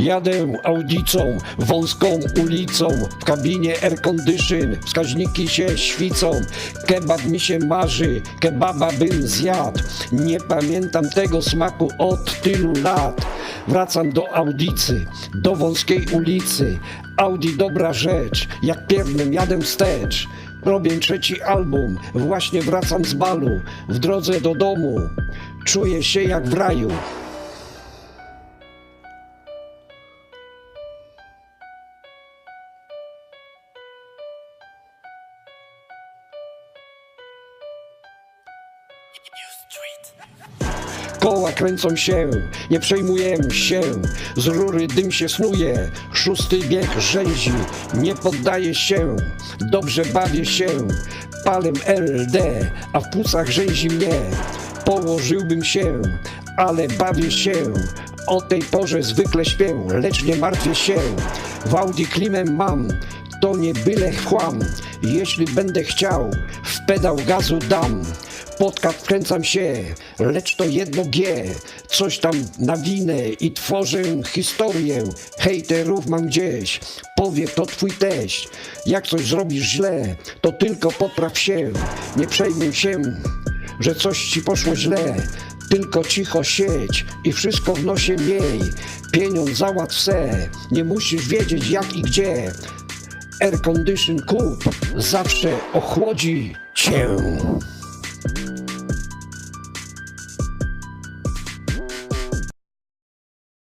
Jadę audicą, wąską ulicą, w kabinie air condition, wskaźniki się świcą, kebab mi się marzy, kebaba bym zjadł, nie pamiętam tego smaku od tylu lat. Wracam do audicy, do wąskiej ulicy, Audi dobra rzecz, jak pierdem jadę wstecz. Robię trzeci album, właśnie wracam z balu, w drodze do domu, czuję się jak w raju. Koła kręcą się, nie przejmuję się, z rury dym się snuje, szósty bieg rzęzi, nie poddaję się, dobrze bawię się, palem LD, a w płucach rzęzi mnie, położyłbym się, ale bawię się, o tej porze zwykle śpię, lecz nie martwię się, w Audi klimę mam, to nie byle chłam, jeśli będę chciał, w pedał gazu dam. Podcast wkręcam się, lecz to jedno G, coś tam nawinę i tworzę historię. Hejterów mam gdzieś, powie to twój teść. Jak coś zrobisz źle, to tylko popraw się. Nie przejmuj się, że coś ci poszło źle. Tylko cicho siedź i wszystko w nosie miej. Pieniądz załatw se, nie musisz wiedzieć jak i gdzie. Air Condition Coupe zawsze ochłodzi cię.